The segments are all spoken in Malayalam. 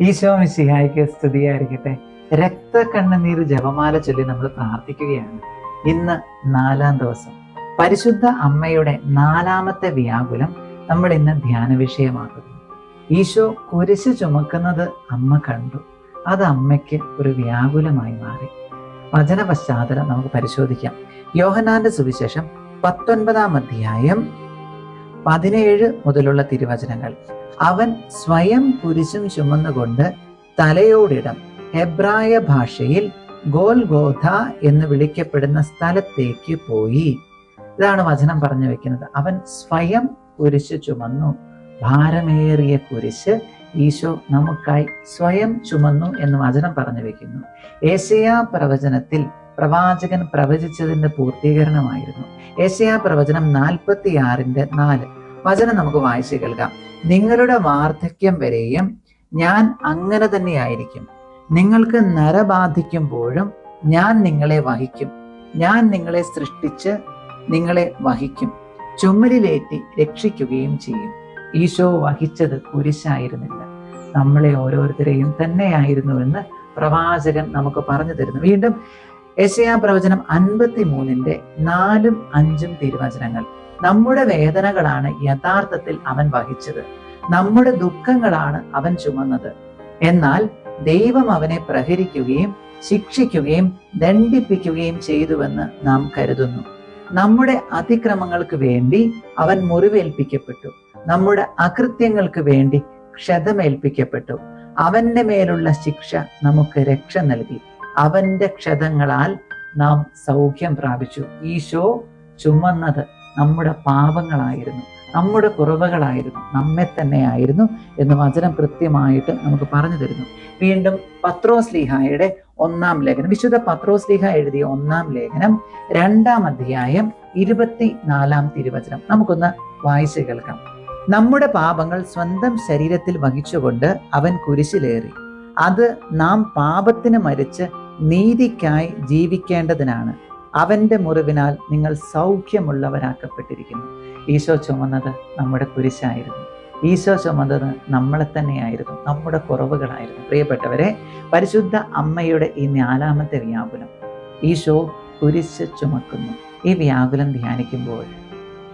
ഈശോ മിശിഹായിക്ക് സ്തുതിയായിരിക്കട്ടെ. രക്ത കണ്ണുനീർ ജപമാല ചൊല്ലി നമ്മൾ പ്രാർത്ഥിക്കുകയാണ്. ഇന്ന് നാലാം ദിവസം. പരിശുദ്ധ അമ്മയുടെ നാലാമത്തെ വ്യാകുലം നമ്മൾ ഇന്ന് ധ്യാന വിഷയമാക്കുന്നു. ഈശോ കുരിശ് ചുമക്കുന്നത് അമ്മ കണ്ടു. അത് അമ്മയ്ക്ക് ഒരു വ്യാകുലമായി മാറി. വചന പശ്ചാത്തലം നമുക്ക് പരിശോധിക്കാം. യോഹനാന്റെ സുവിശേഷം പത്തൊൻപതാം അധ്യായം പതിനേഴ് മുതലുള്ള തിരുവചനങ്ങൾ. അവൻ സ്വയം കുരിശും ചുമന്നുകൊണ്ട് തലയോടിടം ഹെബ്രായ ഭാഷയിൽ ഗോൽഗോധ എന്ന് വിളിക്കപ്പെടുന്ന സ്ഥലത്തേക്ക് പോയി. ഇതാണ് വചനം പറഞ്ഞു വെക്കുന്നത്. അവൻ സ്വയം കുരിശ് ചുമന്നു. ഭാരമേറിയ കുരിശ് ഈശോ നമുക്കായി സ്വയം ചുമന്നു എന്ന് വചനം പറഞ്ഞു വെക്കുന്നു. ഏഷ്യാ പ്രവചനത്തിൽ പ്രവാചകൻ പ്രവചിച്ചതിന്റെ പൂർത്തീകരണമായിരുന്നു. ഏഷ്യാ പ്രവചനം നാൽപ്പത്തിയാറിന്റെ നാല്. വചനം നമുക്ക് വായിച്ചു കേൾക്കാം. നിങ്ങളുടെ വാർദ്ധക്യം വരെയും ഞാൻ അങ്ങനെ തന്നെയായിരിക്കും. നിങ്ങൾക്ക് നരബാധിക്കുമ്പോഴും ഞാൻ നിങ്ങളെ വഹിക്കും. ഞാൻ നിങ്ങളെ സൃഷ്ടിച്ച് നിങ്ങളെ വഹിക്കും. ചുമലിലേറ്റി രക്ഷിക്കുകയും ചെയ്യും. ഈശോ വഹിച്ചത് കുരിശായിരുന്നില്ല. നമ്മളെ ഓരോരുത്തരെയും തന്നെയായിരുന്നുവെന്ന് പ്രവാചകൻ നമുക്ക് പറഞ്ഞു തരുന്നു. വീണ്ടും യശയാ പ്രവചനം അൻപത്തി മൂന്നിന്റെ നാലും അഞ്ചും തിരുവചനങ്ങൾ. നമ്മുടെ വേദനകളാണ് യഥാർത്ഥത്തിൽ അവൻ വഹിച്ചത്. നമ്മുടെ ദുഃഖങ്ങളാണ് അവൻ ചുമന്നത്. എന്നാൽ ദൈവം അവനെ പ്രഹരിക്കുകയും ശിക്ഷിക്കുകയും ദണ്ഡിപ്പിക്കുകയും ചെയ്തുവെന്ന് നാം കരുതുന്നു. നമ്മുടെ അതിക്രമങ്ങൾക്ക് വേണ്ടി അവൻ മുറിവേൽപ്പിക്കപ്പെട്ടു. നമ്മുടെ അകൃത്യങ്ങൾക്ക് വേണ്ടി ക്ഷതമേൽപ്പിക്കപ്പെട്ടു. അവന്റെ മേലുള്ള ശിക്ഷ നമുക്ക് രക്ഷ നൽകി. അവന്റെ ക്ഷതങ്ങളാൽ നാം സൗഖ്യം പ്രാപിച്ചു. ഈശോ ചുമന്നത് നമ്മുടെ പാപങ്ങളായിരുന്നു നമ്മുടെ കുറവുകളായിരുന്നു നമ്മെ തന്നെയായിരുന്നു എന്ന് വചനം കൃത്യമായിട്ട് നമുക്ക് പറഞ്ഞു തരുന്നു. വീണ്ടും പത്രോസ് ലീഹായുടെ ഒന്നാം ലേഖനം വിശുദ്ധ പത്രോസ് ലീഹ എഴുതിയ ഒന്നാം ലേഖനം രണ്ടാം അധ്യായം ഇരുപത്തി നാലാം തിരുവചനം. നമുക്കൊന്ന് വായിച്ചു കേൾക്കാം. നമ്മുടെ പാപങ്ങൾ സ്വന്തം ശരീരത്തിൽ വഹിച്ചുകൊണ്ട് അവൻ കുരിശിലേറി. അത് നാം പാപത്തിന് മരിച്ച് നീതിക്കായി ജീവിക്കേണ്ടതിനാണ്. അവന്റെ മുറിവിനാൽ നിങ്ങൾ സൗഖ്യമുള്ളവരാക്കപ്പെട്ടിരിക്കുന്നു. ഈശോ ചുമന്നത് നമ്മുടെ കുരിശായിരുന്നു. ഈശോ ചുമന്നത് നമ്മളെ തന്നെയായിരുന്നു. നമ്മുടെ കുറവുകളായിരുന്നു. പ്രിയപ്പെട്ടവരെ പരിശുദ്ധ അമ്മയുടെ ഈ നാലാമത്തെ വ്യാകുലം. ഈശോ കുരിശ് ചുമക്കുന്നു. ഈ വ്യാകുലം ധ്യാനിക്കുമ്പോൾ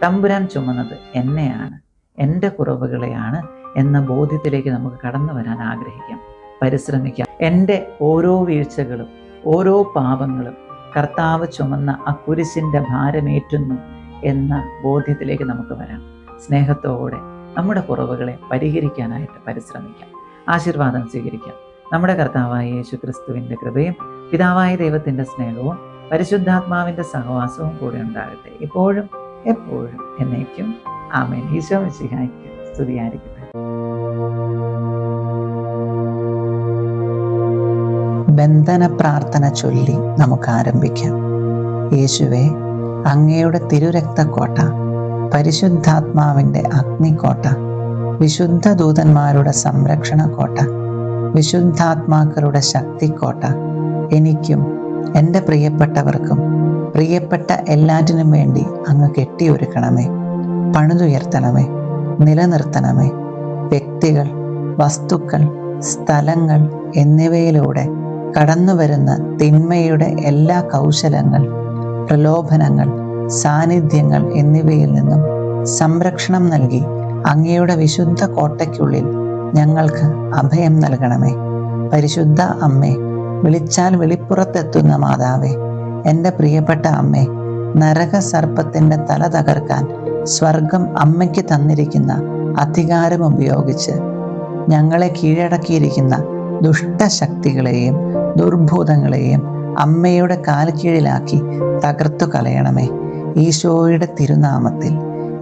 തമ്പുരാൻ ചുമന്നത് എന്നെയാണ്. എന്റെ കുറവുകളെയാണ് എന്ന ബോധ്യത്തിലേക്ക് നമുക്ക് കടന്നു വരാൻ ആഗ്രഹിക്കാം. പരിശ്രമിക്കാം. എന്റെ ഓരോ വീഴ്ചകളും ഓരോ പാപങ്ങളും കർത്താവ് ചുമന്ന ആ കുരിശിന്റെ ഭാരമേറ്റുന്നു എന്ന ബോധ്യത്തിലേക്ക് നമുക്ക് വരാം. സ്നേഹത്തോടെ നമ്മുടെ കുറവുകളെ പരിഹരിക്കാനായിട്ട് പരിശ്രമിക്കാം. ആശീർവാദം സ്വീകരിക്കാം. നമ്മുടെ കർത്താവായ യേശു ക്രിസ്തുവിന്റെ കൃപയും പിതാവായ ദൈവത്തിന്റെ സ്നേഹവും പരിശുദ്ധാത്മാവിന്റെ സഹവാസവും കൂടെ ഉണ്ടാകട്ടെ. ഇപ്പോഴും എപ്പോഴും എന്നേക്കും. ആമേൻ. ഈശോ മിശിഹായ്ക്ക് സ്തുതിയായിരിക്കട്ടെ ബന്ധന പ്രാർത്ഥന ചൊല്ലി നമുക്ക് ആരംഭിക്കാം. യേശുവെ അങ്ങയുടെ തിരുരക്തക്കോട്ട പരിശുദ്ധാത്മാവിന്റെ അഗ്നിക്കോട്ട വിശുദ്ധ ദൂതന്മാരുടെ സംരക്ഷണ കോട്ട വിശുദ്ധാത്മാക്കളുടെ ശക്തിക്കോട്ട എനിക്കും എന്റെ പ്രിയപ്പെട്ടവർക്കും പ്രിയപ്പെട്ട എല്ലാറ്റിനും വേണ്ടി അങ്ങ് കെട്ടിയൊരുക്കണമേ. പണിതുയർത്തണമേ. നിലനിർത്തണമേ. വ്യക്തികൾ വസ്തുക്കൾ സ്ഥലങ്ങൾ എന്നിവയിലൂടെ കടന്നുവരുന്ന തിന്മയുടെ എല്ലാ കൗശലങ്ങൾ പ്രലോഭനങ്ങൾ സാന്നിധ്യങ്ങൾ എന്നിവയിൽ നിന്നും സംരക്ഷണം നൽകി അങ്ങയുടെ വിശുദ്ധ കോട്ടയ്ക്കുള്ളിൽ ഞങ്ങൾക്ക് അഭയം നൽകണമേ. പരിശുദ്ധ അമ്മേ വിളിച്ചാൽ വെളിപ്പുറത്തെത്തുന്ന മാതാവേ എന്റെ പ്രിയപ്പെട്ട അമ്മേ നരക സർപ്പത്തിന്റെ തല തകർക്കാൻ സ്വർഗം അമ്മയ്ക്ക് തന്നിരിക്കുന്ന അധികാരം ഉപയോഗിച്ച് ഞങ്ങളെ കീഴടക്കിയിരിക്കുന്ന ദുഷ്ടശക്തികളെയും ദുർഭൂതങ്ങളെയും അമ്മയുടെ കാൽക്കീഴിലാക്കി തകർത്തു കളയണമേ. ഈശോയുടെ തിരുനാമത്തിൽ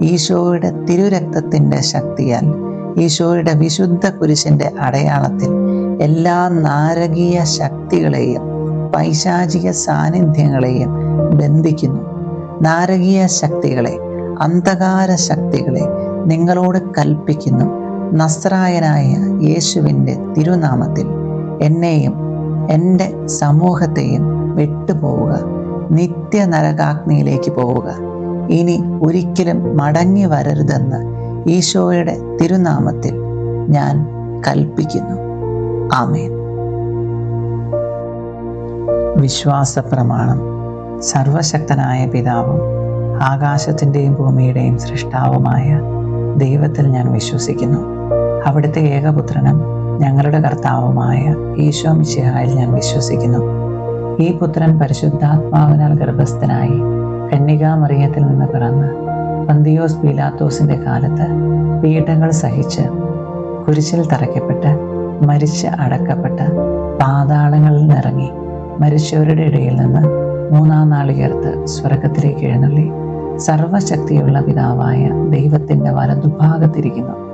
ഈശോയുടെ തിരുരക്തത്തിന്റെ ശക്തിയാൽ ഈശോയുടെ വിശുദ്ധ കുരിശിന്റെ അടയാളത്തിൽ എല്ലാ നാരകീയ ശക്തികളെയും പൈശാചിക സാന്നിധ്യങ്ങളെയും ബന്ധിക്കുന്നു. നാരകീയ ശക്തികളെ അന്ധകാര ശക്തികളെ നിങ്ങളോട് കൽപ്പിക്കുന്നു. നസ്രായനായ യേശുവിന്റെ തിരുനാമത്തിൽ എന്നെയും എന്റെ സമൂഹത്തെയും വിട്ടുപോവുക. നിത്യ നരകാഗ്നിയിലേക്ക് പോവുക. ഇനി ഒരിക്കലും മടങ്ങി വരരുതെന്ന് ഈശോയുടെ തിരുനാമത്തിൽ ഞാൻ കൽപ്പിക്കുന്നു. ആമേൻ. വിശ്വാസ പ്രമാണം സർവശക്തനായ പിതാവും ആകാശത്തിന്റെയും ഭൂമിയുടെയും സൃഷ്ടാവുമായ ദൈവത്തിൽ ഞാൻ വിശ്വസിക്കുന്നു. അവിടുത്തെ ഏകപുത്രനും ഞങ്ങളുടെ കർത്താവുമായ ഈശോ മിശിഹായിൽ ഞാൻ വിശ്വസിക്കുന്നു. ഈ പുത്രൻ പരിശുദ്ധാത്മാവിനാൽ ഗർഭസ്ഥനായി കന്യകാമറിയത്തിൽ നിന്ന് പിറന്ന് പന്തിയോസ് പീലാത്തോസിന്റെ കാലത്ത് പീഡകൾ സഹിച്ച് കുരിശിൽ തറയ്ക്കപ്പെട്ട് മരിച്ച് അടക്കപ്പെട്ട് പാതാളങ്ങളിൽ നിറങ്ങി മരിച്ചവരുടെ ഇടയിൽ നിന്ന് മൂന്നാം നാൾ ഉയർത്ത് സ്വർഗത്തിലേക്ക് എഴുന്നള്ളി സർവശക്തിയുള്ള പിതാവായ ദൈവത്തിന്റെ വലതുഭാഗത്തിരിക്കുന്നു.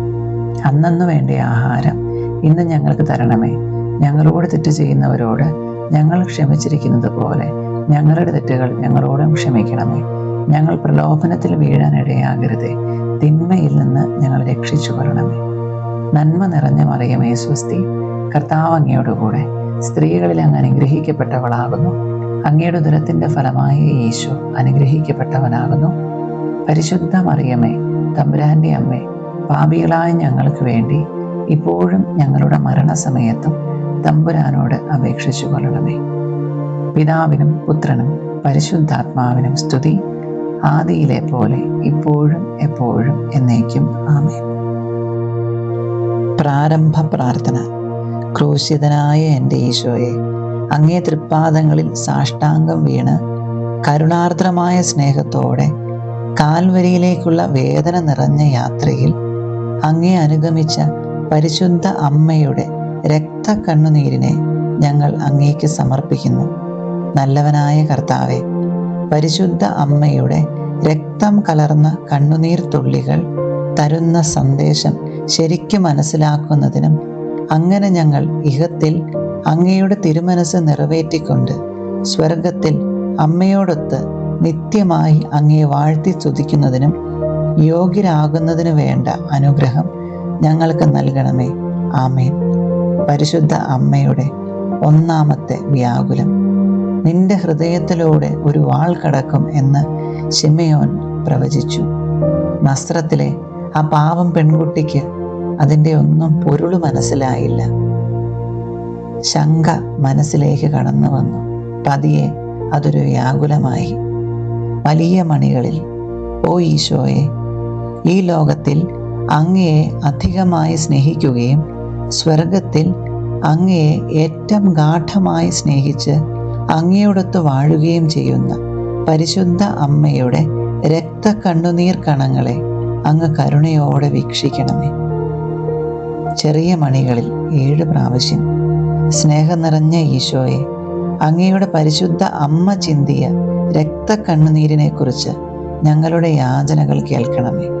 അന്നു വേണ്ട ആഹാരം ഇന്ന് ഞങ്ങൾക്ക് തരണമേ. ഞങ്ങളോട് തെറ്റ് ചെയ്യുന്നവരോട് ഞങ്ങൾ ക്ഷമിച്ചിരിക്കുന്നത് പോലെ ഞങ്ങളുടെ തെറ്റുകൾ ഞങ്ങളോടും ക്ഷമിക്കണമേ. ഞങ്ങൾ പ്രലോഭനത്തിൽ വീഴാനിടയാകരുതേ തിന്മയിൽ നിന്ന് ഞങ്ങൾ രക്ഷിച്ചു കൊള്ളണമേ. നന്മ നിറഞ്ഞ മറിയമേ സ്വസ്തി. കർത്താവ് അങ്ങയോട് കൂടെ സ്ത്രീകളിൽ അങ്ങ് അനുഗ്രഹിക്കപ്പെട്ടവളാകുന്നു. അങ്ങയുടെ ദുരത്തിന്റെ ഫലമായ യേശു അനുഗ്രഹിക്കപ്പെട്ടവനാകുന്നു. പരിശുദ്ധ മറിയമേ തമ്പുരാന്റെ അമ്മേ പാപികളായ ഞങ്ങൾക്ക് വേണ്ടി ഇപ്പോഴും ഞങ്ങളുടെ മരണസമയത്തും തമ്പുരാനോട് അപേക്ഷിച്ചു കൊള്ളണമേ. പിതാവിനും പുത്രനും പരിശുദ്ധാത്മാവിനും സ്തുതി ആദിയിലെ പോലെ ഇപ്പോഴും എപ്പോഴും എന്നേക്കും ആമേ പ്രാരംഭ പ്രാർത്ഥന. ക്രൂശിതനായ എന്റെ ഈശോയെ അങ്ങേ തൃപ്പാദങ്ങളിൽ സാഷ്ടാംഗം വീണ് കരുണാർദ്രമായ സ്നേഹത്തോടെ കാൽവരിയിലേക്കുള്ള വേദന നിറഞ്ഞ യാത്രയിൽ അങ്ങേ അനുഗമിച്ച പരിശുദ്ധ അമ്മയുടെ രക്ത കണ്ണുനീരിനെ ഞങ്ങൾ അങ്ങേക്ക് സമർപ്പിക്കുന്നു. നല്ലവനായ കർത്താവെ പരിശുദ്ധ അമ്മയുടെ രക്തം കലർന്ന കണ്ണുനീർ തുള്ളികൾ തരുന്ന സന്ദേശം ശരിക്കും മനസ്സിലാക്കുന്നതിനും അങ്ങനെ ഞങ്ങൾ ഇഹത്തിൽ അങ്ങയുടെ തിരുമനസ് നിറവേറ്റിക്കൊണ്ട് സ്വർഗത്തിൽ അമ്മയോടൊത്ത് നിത്യമായി അങ്ങയെ വാഴ്ത്തി സ്തുതിക്കുന്നതിനും യോഗ്യരാകുന്നതിനു വേണ്ട അനുഗ്രഹം ഞങ്ങൾക്ക് നൽകണമേ. ആമേൻ. പരിശുദ്ധ അമ്മയുടെ ഒന്നാമത്തെ വ്യാകുലം. നിന്റെ ഹൃദയത്തിലൂടെ ഒരു വാൾ കടക്കും എന്ന് ഷിമയോൻ പ്രവചിച്ചു. നസ്രത്തിലെ ആ പാവം പെൺകുട്ടിക്ക് അതിന്റെ ഒന്നും പൊരുൾ മനസ്സിലായില്ല. ശങ്ക മനസ്സിലേക്ക് കടന്നു വന്നു. പതിയെ അതൊരു വ്യാകുലമായി. വലിയ മണികളിൽ ഓ ഈശോയെ ഈ ലോകത്തിൽ അങ്ങയെ അധികമായി സ്നേഹിക്കുകയും സ്വർഗത്തിൽ അങ്ങയെ ഏറ്റവും ഗാഠമായി സ്നേഹിച്ച് അങ്ങയോടൊത്ത് വാഴുകയും ചെയ്യുന്ന പരിശുദ്ധ അമ്മയുടെ രക്ത കണ്ണുനീർ കണങ്ങളെ അങ്ങ് കരുണയോടെ വീക്ഷിക്കണമേ. ചെറിയ മണികളിൽ ഏഴ് പ്രാവശ്യം സ്നേഹം നിറഞ്ഞ ഈശോയെ അങ്ങയുടെ പരിശുദ്ധ അമ്മ ചിന്തിയ രക്തക്കണ്ണുനീരിനെ കുറിച്ച് ഞങ്ങളുടെ യാചനകൾ കേൾക്കണമേ.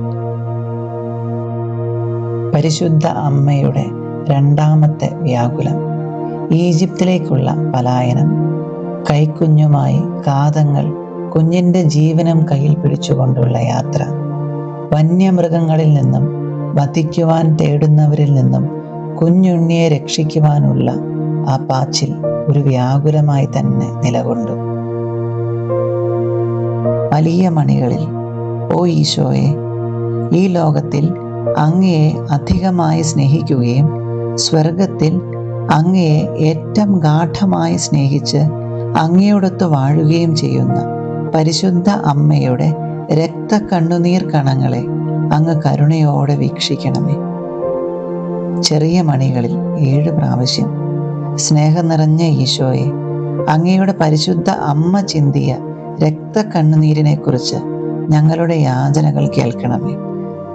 പരിശുദ്ധ അമ്മയുടെ രണ്ടാമത്തെ വ്യാകുലം. ഈജിപ്തിലേക്കുള്ള പലായനം. കൈക്കുഞ്ഞുമായി കാതങ്ങൾ കുഞ്ഞിന്റെ ജീവനം കയ്യിൽ പിടിച്ചുകൊണ്ടുള്ള യാത്ര. വന്യമൃഗങ്ങളിൽ നിന്നും വധിക്കുവാൻ തേടുന്നവരിൽ നിന്നും കുഞ്ഞുണ്ണിയെ രക്ഷിക്കുവാനുള്ള ആ പാച്ചിൽ ഒരു വ്യാകുലമായി തന്നെ നിലകൊണ്ടു. വലിയ മണികളിൽ ഓ ഈശോയെ ഈ ലോകത്തിൽ അങ്ങയെ അധികമായി സ്നേഹിക്കുകയും സ്വർഗത്തിൽ അങ്ങയെ ഏറ്റവും ഗാഠമായി സ്നേഹിച്ച് അങ്ങയോടൊത്ത് വാഴുകയും ചെയ്യുന്ന പരിശുദ്ധ അമ്മയുടെ രക്ത കണ്ണുനീർ കണങ്ങളെ അങ്ങ് കരുണയോടെ വീക്ഷിക്കണമേ. ചെറിയ മണികളിൽ ഏഴ് പ്രാവശ്യം സ്നേഹം നിറഞ്ഞ ഈശോയെ അങ്ങയുടെ പരിശുദ്ധ അമ്മ ചിന്തിയ രക്ത കണ്ണുനീരിനെ കുറിച്ച് ഞങ്ങളുടെ യാചനകൾ കേൾക്കണമേ.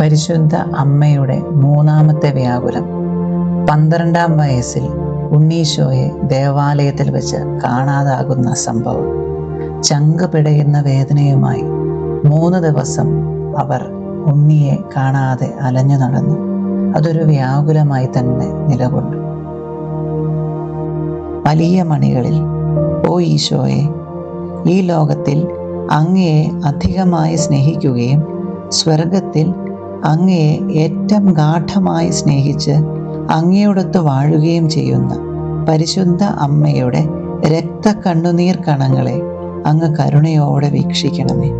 പരിശുദ്ധ അമ്മയുടെ മൂന്നാമത്തെ വ്യാകുലം. പന്ത്രണ്ടാം വയസ്സിൽ ഉണ്ണീശോയെ ദേവാലയത്തിൽ വെച്ച് കാണാതാകുന്ന സംഭവം. ചങ്ക് പിടയുന്ന വേദനയുമായി മൂന്ന് ദിവസം അവർ ഉണ്ണിയെ കാണാതെ അലഞ്ഞു നടന്നു. അതൊരു വ്യാകുലമായി തന്നെ നിലകൊണ്ടു. വലിയ മണികളിൽ ഓ ഈശോയെ ഈ ലോകത്തിൽ അങ്ങയെ അധികമായി സ്നേഹിക്കുകയും സ്വർഗത്തിൽ അങ്ങയെ ഏറ്റവും ഗാഠമായി സ്നേഹിച്ച് അങ്ങയോടൊത്ത് വാഴുകയും ചെയ്യുന്ന പരിശുദ്ധ അമ്മയുടെ രക്ത കണ്ണുനീർ കണങ്ങളെ അങ്ങ് കരുണയോടെ വീക്ഷിക്കണമേ.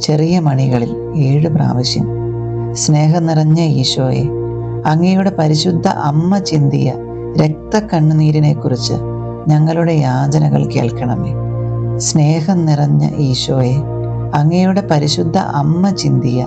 ചെറിയ മണികളിൽ ഏഴ് പ്രാവശ്യം സ്നേഹം നിറഞ്ഞ ഈശോയെ അങ്ങയുടെ പരിശുദ്ധ അമ്മ ചിന്തിയ രക്ത കണ്ണുനീരിനെ കുറിച്ച് ഞങ്ങളുടെ യാചനകൾ കേൾക്കണമേ. സ്നേഹം നിറഞ്ഞ ഈശോയെ അങ്ങയുടെ പരിശുദ്ധ അമ്മ ചിന്തിയ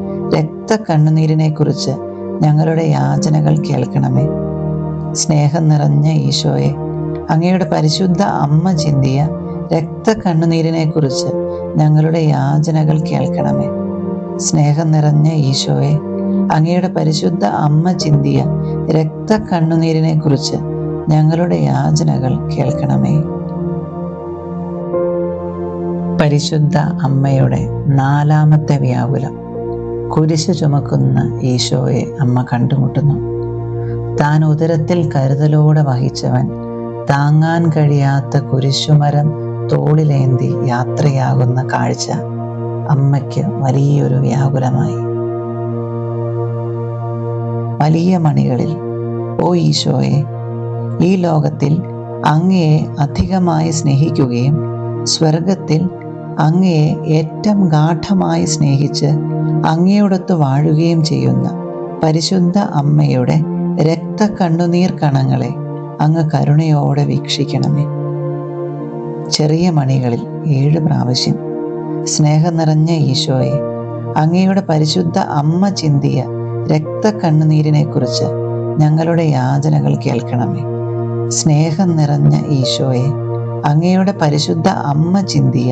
രക്ത കണ്ണുനീരിനെ കുറിച്ച് ഞങ്ങളുടെ യാചനകൾ കേൾക്കണമേ. സ്നേഹം നിറഞ്ഞ ഈശോയെ അങ്ങയുടെ പരിശുദ്ധ അമ്മ ചിന്തിയ രക്ത കണ്ണുനീരിനെ കുറിച്ച് ഞങ്ങളുടെ യാചനകൾ കേൾക്കണമേ. സ്നേഹം നിറഞ്ഞ ഈശോയെ അങ്ങയുടെ പരിശുദ്ധ അമ്മ ചിന്തിയ രക്ത കണ്ണുനീരിനെ കുറിച്ച് ഞങ്ങളുടെ യാചനകൾ കേൾക്കണമേ. പരിശുദ്ധ അമ്മയുടെ നാലാമത്തെ വ്യാകുലം. കുരിശ് ചുമക്കുന്ന ഈശോയെ അമ്മ കണ്ടുമുട്ടുന്നു. താൻ ഉദരത്തിൽ കരുതലോടെ വഹിച്ചവൻ താങ്ങാൻ കഴിയാത്ത കുരിശുമരം തോളിലേന്തി യാത്രയാകുന്ന കാഴ്ച അമ്മയ്ക്ക് വലിയൊരു വ്യാകുലമായി. വലിയ മണികളിൽ ഓ ഈശോയെ ഈ ലോകത്തിൽ അങ്ങയെ അധികമായി സ്നേഹിക്കുകയും സ്വർഗത്തിൽ അങ്ങയെ ഏറ്റവും ഗാഠമായി സ്നേഹിച്ച് അങ്ങയോടൊത്ത് വാഴുകയും ചെയ്യുന്ന പരിശുദ്ധ അമ്മയുടെ രക്ത കണ്ണുനീർ കണങ്ങളെ അങ്ങ് കരുണയോടെ വീക്ഷിക്കണമേ. ചെറിയ മണികളിൽ ഏഴ് പ്രാവശ്യം സ്നേഹം നിറഞ്ഞ ഈശോയെ അങ്ങയുടെ പരിശുദ്ധ അമ്മ ചിന്തിയ രക്ത കണ്ണുനീരിനെ കുറിച്ച് ഞങ്ങളുടെ യാചനകൾ കേൾക്കണമേ. സ്നേഹം നിറഞ്ഞ ഈശോയെ അങ്ങയുടെ പരിശുദ്ധ അമ്മ ചിന്തിയ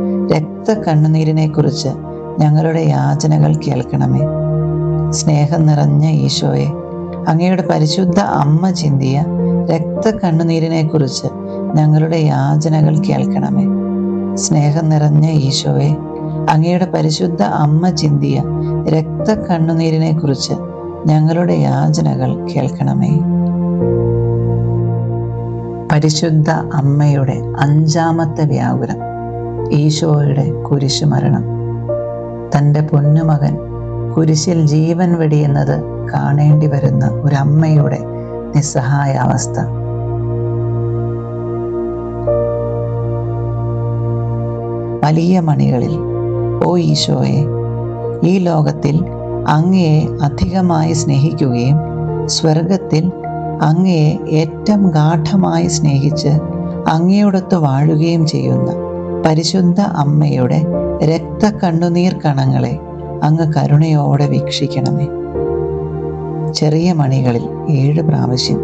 രക്തക്കണ്ണുനീരിനെക്കുറിച്ച് ഞങ്ങളുടെ യാചനകൾ കേൾക്കണമേ. സ്നേഹം നിറഞ്ഞ ഈശോയെ അങ്ങയുടെ പരിശുദ്ധ അമ്മ ചിന്തിയ രക്ത കണ്ണുനീരിനെക്കുറിച്ച് ഞങ്ങളുടെ യാചനകൾ കേൾക്കണമേ. സ്നേഹം നിറഞ്ഞ ഈശോയെ അങ്ങയുടെ പരിശുദ്ധ അമ്മ ചിന്തിയ രക്ത കണ്ണുനീരിനെക്കുറിച്ച് ഞങ്ങളുടെ യാചനകൾ കേൾക്കണമേ. പരിശുദ്ധ അമ്മയുടെ അഞ്ചാമത്തെ വ്യാകുലം. ഈശോയുടെ കുരിശുമരണം. തന്റെ പൊന്നുമകൻ കുരിശിൽ ജീവൻ വെടിയുന്നത് കാണേണ്ടി വരുന്ന ഒരമ്മയുടെ നിസ്സഹായ അവസ്ഥ. വലിയ മണികളിൽ ഓ ഈശോയെ ഈ ലോകത്തിൽ അങ്ങയെ അധികമായി സ്നേഹിക്കുകയും സ്വർഗത്തിൽ അങ്ങയെ ഏറ്റവും ഗാഠമായി സ്നേഹിച്ച് അങ്ങയോടൊത്ത് വാഴുകയും ചെയ്യുന്ന പരിശുദ്ധ അമ്മയുടെ രക്ത കണ്ണുനീർ കണങ്ങളെ അങ്ങ് കരുണയോടെ വീക്ഷിക്കണമേ. ചെറിയ മണികളിൽ ഏഴ് പ്രാവശ്യം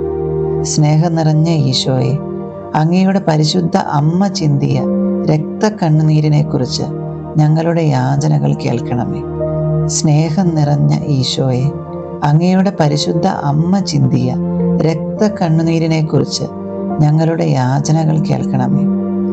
സ്നേഹം നിറഞ്ഞ ഈശോയെ അങ്ങയുടെ പരിശുദ്ധ അമ്മ ചിന്തിയ രക്ത കണ്ണുനീരിനെക്കുറിച്ച് ഞങ്ങളുടെ യാചനകൾ കേൾക്കണമേ. സ്നേഹം നിറഞ്ഞ ഈശോയെ അങ്ങയുടെ പരിശുദ്ധ അമ്മ ചിന്തിയ രക്ത കണ്ണുനീരിനെക്കുറിച്ച് ഞങ്ങളുടെ യാചനകൾ കേൾക്കണമേ.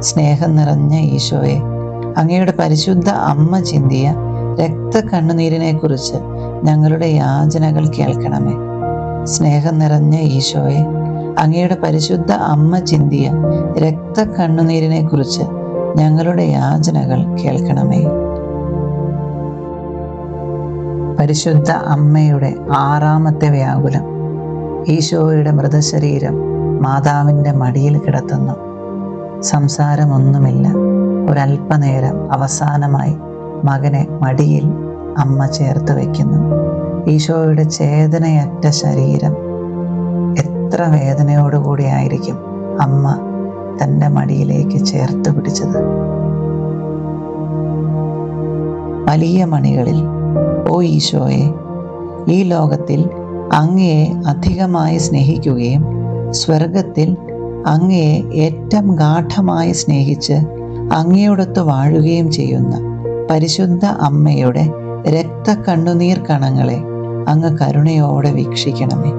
സ്നേഹം നിറഞ്ഞ ഈശോയെ. അങ്ങയുടെ പരിശുദ്ധ അമ്മ ചിന്തിയ രക്ത കണ്ണുനീരിനെക്കുറിച്ച് ഞങ്ങളുടെ യാചനകൾ കേൾക്കണമേ. സ്നേഹം നിറഞ്ഞ ഈശോയെ അങ്ങയുടെ പരിശുദ്ധ അമ്മ ചിന്തിയ രക്ത കണ്ണുനീരിനെക്കുറിച്ച് ഞങ്ങളുടെ യാചനകൾ കേൾക്കണമേ. പരിശുദ്ധ അമ്മയുടെ ആറാമത്തെ വ്യാകുലം. ഈശോയുടെ മൃതശരീരം മാതാവിന്റെ മടിയിൽ കിടത്തുന്നു. സംസാരമൊന്നുമില്ല. ഒരല്പനേരം അവസാനമായി മകനെ മടിയിൽ അമ്മ ചേർത്ത് വയ്ക്കുന്നു. ഈശോയുടെ ചേതനയറ്റ ശരീരം എത്ര വേദനയോടുകൂടിയായിരിക്കും അമ്മ തന്റെ മടിയിലേക്ക് ചേർത്ത് പിടിച്ചത്? വലിയ മണികളിൽ ഓ ഈശോയെ ഈ ലോകത്തിൽ അങ്ങയെ അധികമായി സ്നേഹിക്കുകയും സ്വർഗത്തിൽ അങ്ങയെ ഏറ്റവും ഗാഠമായി സ്നേഹിച്ച് അങ്ങയോടൊത്ത് വാഴുകയും ചെയ്യുന്ന പരിശുദ്ധ അമ്മയുടെ രക്ത കണ്ണുനീർ കണങ്ങളെ അങ്ങ് കരുണയോടെ വീക്ഷിക്കണമേ.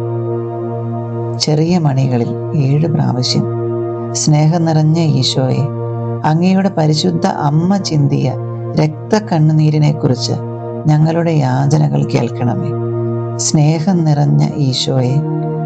ചെറിയ മണികളിൽ ഏഴ് പ്രാവശ്യം സ്നേഹം നിറഞ്ഞ ഈശോയെ അങ്ങയുടെ പരിശുദ്ധ അമ്മ ചിന്തിയ രക്ത കണ്ണുനീരിനെക്കുറിച്ച് ഞങ്ങളുടെ യാചനകൾ കേൾക്കണമേ. സ്നേഹം നിറഞ്ഞ ഈശോയെ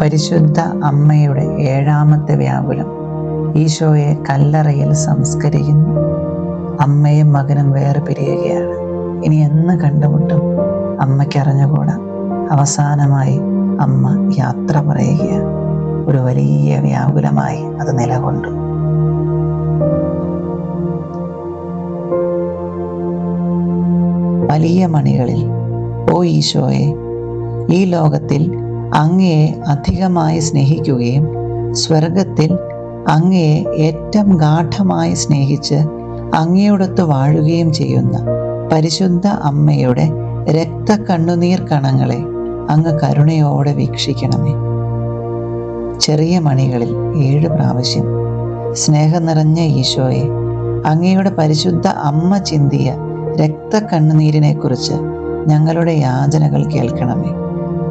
പരിശുദ്ധ അമ്മയുടെ ഏഴാമത്തെ വ്യാകുലം ഈശോയെ കല്ലറയിൽ സംസ്കരിക്കുന്നു. അമ്മയും മകനും വേറെ പിരിയുകയാണ് ഇനി എന്ന് കണ്ടുമുട്ടും അമ്മയ്ക്കറിഞ്ഞുകൂടാ. അവസാനമായി അമ്മ യാത്ര പറയുകയാണ്. ഒരു വലിയ വ്യാകുലമായി അത് നിലകൊണ്ടു. വലിയ മണികളിൽ ഓ ഈശോയെ ഈ ലോകത്തിൽ അങ്ങയെ അധികമായി സ്നേഹിക്കുകയും സ്വർഗത്തിൽ അങ്ങയെ ഏറ്റവും ഗാഠമായി സ്നേഹിച്ച് അങ്ങയോടൊത്ത് വാഴുകയും ചെയ്യുന്ന പരിശുദ്ധ അമ്മയുടെ രക്ത കണ്ണുനീർ കണങ്ങളെ അങ്ങ് കരുണയോടെ വീക്ഷിക്കണമേ. ചെറിയ മണികളിൽ ഏഴ് പ്രാവശ്യം സ്നേഹം നിറഞ്ഞ ഈശോയെ അങ്ങയുടെ പരിശുദ്ധ അമ്മ ചിന്തിയ രക്തക്കണ്ണുനീരിനെ കുറിച്ച് ഞങ്ങളുടെ യാചനകൾ കേൾക്കണമേ.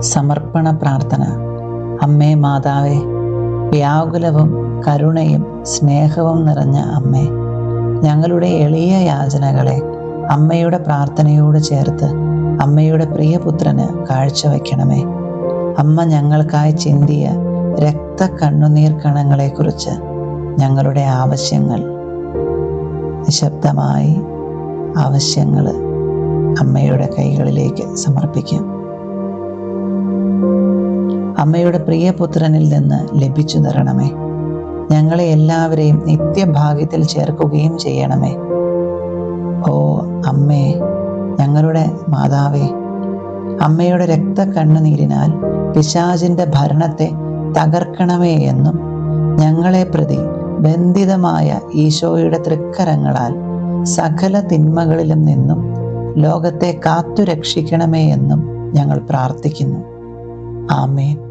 സമർപ്പണ പ്രാർത്ഥന. അമ്മേ മാതാവേ വ്യാകുലവും കരുണയും സ്നേഹവും നിറഞ്ഞ അമ്മേ ഞങ്ങളുടെ എളിയ യാചനകളെ അമ്മയുടെ പ്രാർത്ഥനയോട് ചേർത്ത് അമ്മയുടെ പ്രിയപുത്രന് കാഴ്ചവെക്കണമേ അമ്മ ഞങ്ങൾക്കായി ചിന്തിയ രക്ത കണ്ണുനീർ കണങ്ങളെക്കുറിച്ച് ഞങ്ങളുടെ ആവശ്യങ്ങൾ നിശബ്ദമായി ആവശ്യങ്ങൾ അമ്മയുടെ കൈകളിലേക്ക് സമർപ്പിക്കാം. അമ്മയുടെ പ്രിയപുത്രനിൽ നിന്ന് ലഭിച്ചു തരണമേ. ഞങ്ങളെ എല്ലാവരെയും നിത്യഭാഗ്യത്തിൽ ചേർക്കുകയും ചെയ്യണമേ. ഓ അമ്മേ ഞങ്ങളുടെ മാതാവേ അമ്മയുടെ രക്തക്കണ്ണുനീരിനാൽ പിശാചിന്റെ ഭരണത്തെ തകർക്കണമേ എന്നും ഞങ്ങളെ പ്രതി ബന്ധിതമായ ഈശോയുടെ തൃക്കരങ്ങളാൽ സകല തിന്മകളിലും നിന്നും ലോകത്തെ കാത്തുരക്ഷിക്കണമേ എന്നും ഞങ്ങൾ പ്രാർത്ഥിക്കുന്നു. ആമേൻ.